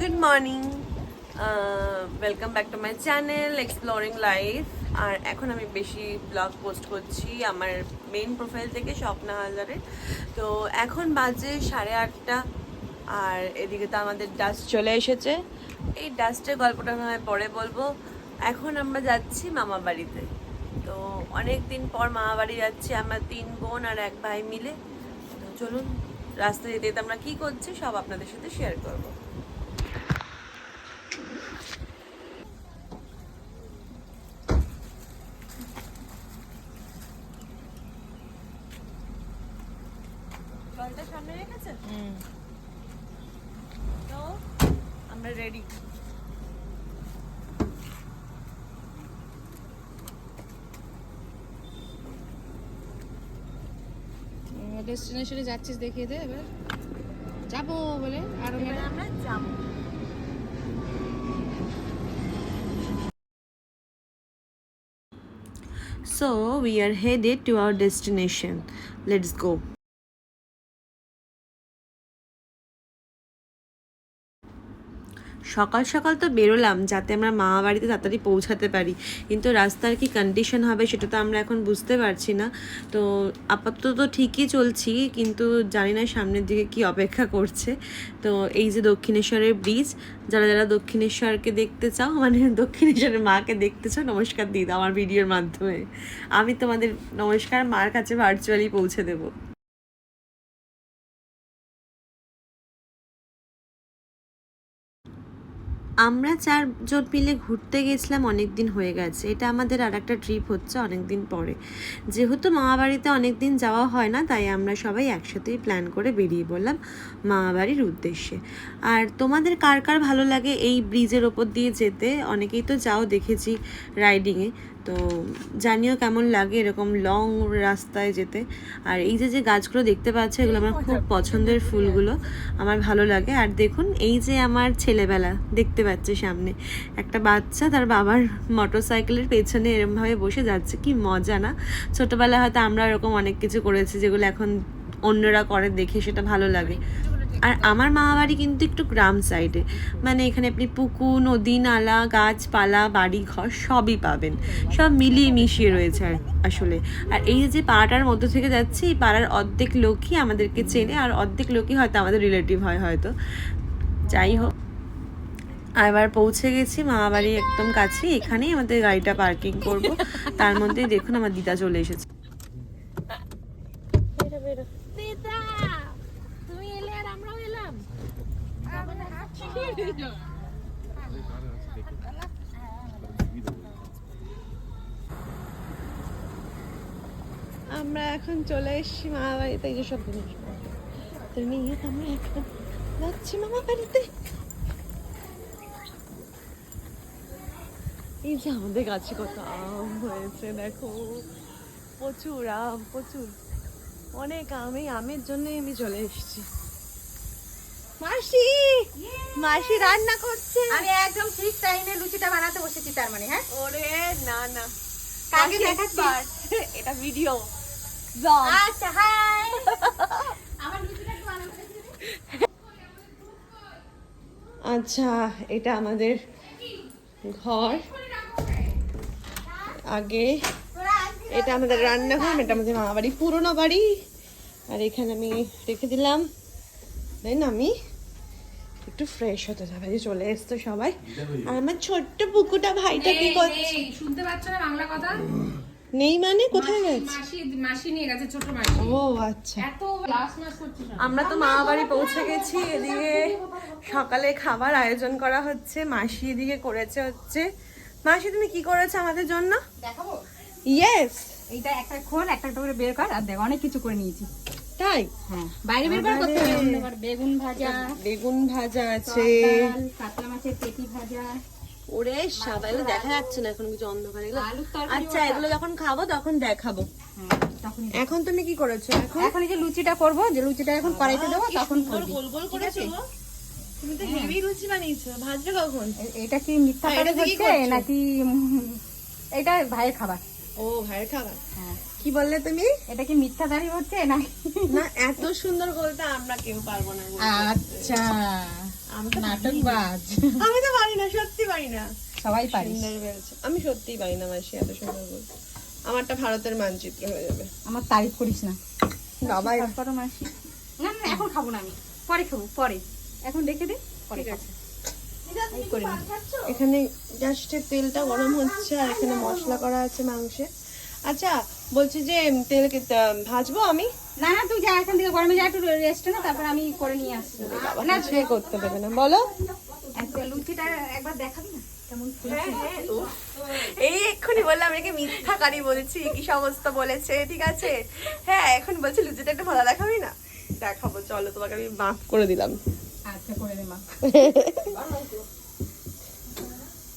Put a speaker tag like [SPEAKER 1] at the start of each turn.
[SPEAKER 1] Good morning welcome back to my channel exploring life আর এখন আমি বেশি ব্লগ পোস্ট করছি আমার মেইন প্রোফাইল থেকে স্বপ্না হালদারে। তো এখন বাজে সাড়ে আটটা, আর এদিকে তো আমাদের ডাস্ট চলে এসেছে। এই ডাস্টের গল্পটা আমি পরে বলব। এখন আমরা যাচ্ছি মামা বাড়িতে। তো অনেক দিন পর মামা বাড়ি যাচ্ছি, আমরা তিন বোন আর এক ভাই মিলে। তো চলুন, রাস্তায় যেতে আমরা কী করছি সব আপনাদের সাথে শেয়ার করব। তো আমরা রেডি
[SPEAKER 2] ডেস্টিনেশনে যাচ্ছিস দেখিয়ে দে এবার যাব বলে আর
[SPEAKER 1] এবার আমরা যাব So we are headed to our destination. Let's go. সকাল সকাল তো বেরোলাম, যাতে আমরা মামা বাড়িতে তাড়াতাড়ি পৌঁছাতে পারি। কিন্তু রাস্তার কি কন্ডিশন হবে সেটা তো আমরা এখন বুঝতে পারছি না। তো আপাতত তো ঠিকই চলছি, কিন্তু জানি না সামনের দিকে কি অপেক্ষা করছে। তো এই যে দক্ষিণেশ্বরের ব্রিজ যারা যারা দক্ষিণেশ্বরকে দেখতে চাও মানে দক্ষিণেশ্বরের মাকে দেখতে চাও, নমস্কার দিদা আমার ভিডিওর মাধ্যমে। আমি তোমাদের নমস্কার মার কাছে ভার্চুয়ালি পৌঁছে দেবো। আমরা চারজন মিলে ঘুরতে গেছিলাম অনেক দিন হয়ে গেছে। এটা আমাদের আর একটা ট্রিপ হচ্ছে অনেক দিন পরে। যেহেতু মামাবাড়িতে অনেক দিন যাওয়া হয় না, তাই আমরা সবাই একসাথেই প্ল্যান করে বেরিয়ে পড়লাম মামাবাড়ির উদ্দেশ্যে। আর তোমাদের কার কার ভালো লাগে এই ব্রিজের ওপর দিয়ে যেতে? অনেকেই তো যাও দেখেছি রাইডিংয়ে তো জানিও কেমন লাগে এরকম লং রাস্তায় যেতে। আর এই যে যে গাছগুলো দেখতে পাচ্ছ এগুলো আমার খুব পছন্দের ফুলগুলো। আমার ভালো লাগে। আর দেখুন এই যে আমার ছেলেবেলা দেখতে পাচ্ছে সামনে। একটা বাচ্চা তার বাবার মোটর সাইকেলের পেছনে এরমভাবে বসে যাচ্ছে। কি মজা না? ছোটোবেলায় হয়তো আমরা এরকম অনেক কিছু করেছি যেগুলো এখন অন্যরা করে দেখে সেটা ভালো লাগে। আর আমার মামা বাড়ি কিন্তু একটু গ্রাম সাইডে মানে এখানে আপনি পুকুর, নদী, নালা, গাছপালা বাড়ি ঘর সবই পাবেন। সব মিলিয়ে মিশিয়ে রয়েছে আর আসলে। আর এই যে পাড়াটার মধ্য থেকে যাচ্ছে, এই পাড়ার অর্ধেক লোকই আমাদেরকে চেনে, আর অর্ধেক লোকই হয়তো আমাদের রিলেটিভ হয় হয়তো। যাই হোক এবার পৌঁছে গেছি মামা বাড়ি একদম কাছে এখানেই আমাদের গাড়িটা পার্কিং করব। তার মধ্যেই দেখুন আমার দিদা চলে এসেছে।
[SPEAKER 2] আমরাও এলাম।
[SPEAKER 1] আমরা এখন চলে এসেছি মামা বাড়িতে এই যে সব জিনিস। তো নিয়ে আমরা এখন যাচ্ছি মামা বাড়িতে এই যে আমাদের গাছে কত আম হয়েছে, দেখো। প্রচুর আম, প্রচুর। অনেক আম আমের জন্যই আমি চলে এসেছি। মাসি মাসি রান্না করছে।
[SPEAKER 2] আমি একদম ঠিক টাইমে লুচিটা বানাতে বসেছি তার মানে হ্যাঁ?
[SPEAKER 1] ওরে না না।
[SPEAKER 2] কাকে দেখাচ্ছিস?
[SPEAKER 1] একবার। এটা ভিডিও জম
[SPEAKER 2] আচ্ছা হাই আমার লুচিটা বানাতে
[SPEAKER 1] আচ্ছা এটা আমাদের ঘর। আগে এটা আমাদের রান্নাঘর এটা আমাদের মামা বাড়ি পুরোনো বাড়ি। আর এখানে আমি রেখে দিলাম। দেন আমি? একটু ফ্রেশ হতে যাবে যে চলে এসতো সবাই। আর আমার ছোট্ট পুকুটা ভাইটা কি করছে?
[SPEAKER 2] শুনতে পাচ্ছ না বাংলা কথা?
[SPEAKER 1] নেই মানে? কোথায় গেছে?
[SPEAKER 2] মাসি মাসি নিয়ে গেছে ছোট মাসি।
[SPEAKER 1] ও আচ্ছা।
[SPEAKER 2] এত ক্লাস মাস করছিস
[SPEAKER 1] আমরা তো মামা বাড়ি পৌঁছে গেছি এদিকে সকালে খাবার আয়োজন করা হচ্ছে মাসি এদিকে করেছে হচ্ছে। মাসি তুমি কি করেছ আমাদের জন্য?
[SPEAKER 2] দেখাবো?
[SPEAKER 1] ইয়েস
[SPEAKER 2] এইটা একটা খোল একটা একটা করে বের কর আর দেখ অনেক কিছু করে নিয়েছি।
[SPEAKER 1] তাই?
[SPEAKER 2] হ্যাঁ। বাইরে বের করতে হবে বেগুন ভাজা
[SPEAKER 1] বেগুন ভাজা আছে।
[SPEAKER 2] কাতলা মাছের পেটি ভাজা।
[SPEAKER 1] ওরে এগুলো দেখা যাচ্ছে না এখন কিছু অন্ধকার এগুলো আচ্ছা এগুলো যখন খাব তখন দেখাবো।
[SPEAKER 2] হ্যাঁ
[SPEAKER 1] এখন তুমি কি করেছ? এখন
[SPEAKER 2] এখন এই যে লুচিটা করব যে লুচিটা এখন কড়াইতে দেবো তখন
[SPEAKER 1] গোল গোল করেছ তুমি তো হেভি লুচি বানিয়েছো ভাজবে কখন?
[SPEAKER 2] এটা কি মিথ্যা
[SPEAKER 1] হ্যাঁ,
[SPEAKER 2] করে হচ্ছে নাকি এটা ভাইয়ের খাবার।
[SPEAKER 1] ও ভাইয়ের খাবার?
[SPEAKER 2] হ্যাঁ।
[SPEAKER 1] কি বললে তুমি?
[SPEAKER 2] এটা কি মিথ্যা দাঁড়ি হচ্ছে নাকি?
[SPEAKER 1] না এত সুন্দর বলতে আমরা কেউ পারব না
[SPEAKER 2] আচ্ছা
[SPEAKER 1] আমি তো
[SPEAKER 2] নাটকবাজ
[SPEAKER 1] আমি তো পারি না সত্যি পারি না।
[SPEAKER 2] সবাই
[SPEAKER 1] বেলছে আমি সত্যিই পারি না মাসি এত সুন্দর আমারটা ভারতের মানচিত্র হয়ে যাবে।
[SPEAKER 2] আমার তারিফ করিস না।
[SPEAKER 1] বাবা
[SPEAKER 2] করো মাসি। না না এখন খাব না আমি। পরে খাব পরে। এখন রেখে দে পরে।
[SPEAKER 1] আছে।
[SPEAKER 2] নে।
[SPEAKER 1] এখানে জাস্ট তেলটা গরম হচ্ছে আর এখানে মশলা করা আছে মাংসে। আচ্ছা বলছি যে তেল কে- ভাজবো আমি?
[SPEAKER 2] না না তুই যা এখান থেকে গরমে যা একটু রেস্টে না তারপর আমি করে নিয়ে আসছি।
[SPEAKER 1] বাবা কিছুই করতে দেবে না বলো।
[SPEAKER 2] একটা লুচিটা একবার দেখাবি না? কেমন ফুলছে
[SPEAKER 1] এই এক্ষুনি বললাম একে মিথ্যাকারী বলছি কি সমস্ত বলেছে ঠিক আছে? হ্যাঁ এখন বলছি লুচিটা একটু ভালো দেখাবি না? দেখাবো চলো তোমাকে আমি মাফ করে দিলাম।
[SPEAKER 2] আচ্ছা করে দে মা।